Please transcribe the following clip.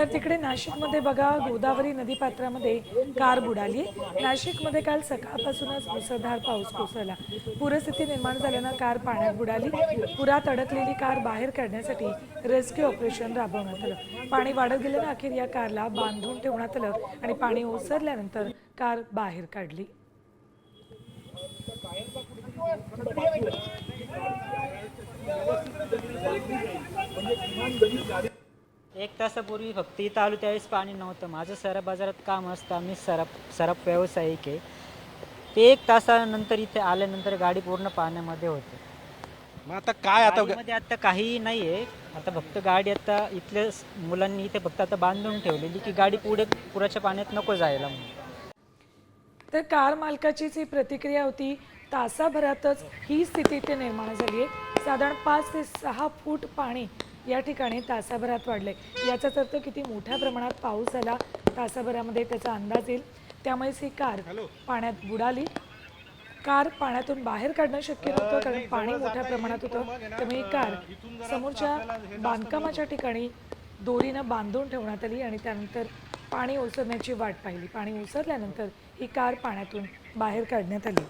तर तिकडे नाशिकमध्ये बघा गोदावरी नदीपात्रामध्ये कार बुडाली. नाशिकमध्ये काल सकाळपासूनच मुसळधार पाऊस कोसळला. पूरस्थिती निर्माण झाल्यानं कार पाण्यात बुडाली. पुरात अडकलेली कार बाहेर काढण्यासाठी रेस्क्यू ऑपरेशन राबवण्यात आलं. पाणी वाढत गेल्यानं अखेर या कारला बांधून ठेवण्यात आलं आणि पाणी ओसरल्यानंतर कार बाहेर काढली. एक तासापूर्वी फक्त इथं आलो त्यावेळेस पाणी नव्हतं. माझं सरप बाजारात काम असतं आम्ही सरप सरप व्यावसायिक आहे. ते एक तासानंतर इथे आल्यानंतर गाडी पूर्ण पाण्यामध्ये होते. मग आता काय आता मध्ये आता काही नाही आहे आता फक्त गाडी आता इथल्या मुलांनी इथे फक्त आता बांधून ठेवलेली की गाडी पुढे पुराच्या पाण्यात नको जायला म्हणून. तर कार मालकाचीच ही प्रतिक्रिया होती. तासाभरातच ही स्थिती इथे निर्माण झाली आहे. साधारण पाच ते सहा फूट पाणी या ठिकाणी तासाभरात वाढले याचाच अर्थ किती मोठ्या प्रमाणात पाऊस झाला तासाभरामध्ये त्याचा अंदाज येईल. त्यामुळेच ही कार पाण्यात बुडाली. कार पाण्यातून बाहेर काढणं शक्य नव्हतं कारण पाणी मोठ्या प्रमाणात होतं. त्यामुळे ही कार समोरच्या बांधकामाच्या ठिकाणी दोरीनं बांधून ठेवण्यात आली आणि त्यानंतर पाणी ओसरण्याची वाट पाहिली. पाणी ओसरल्यानंतर ही कार पाण्यातून बाहेर काढण्यात आली.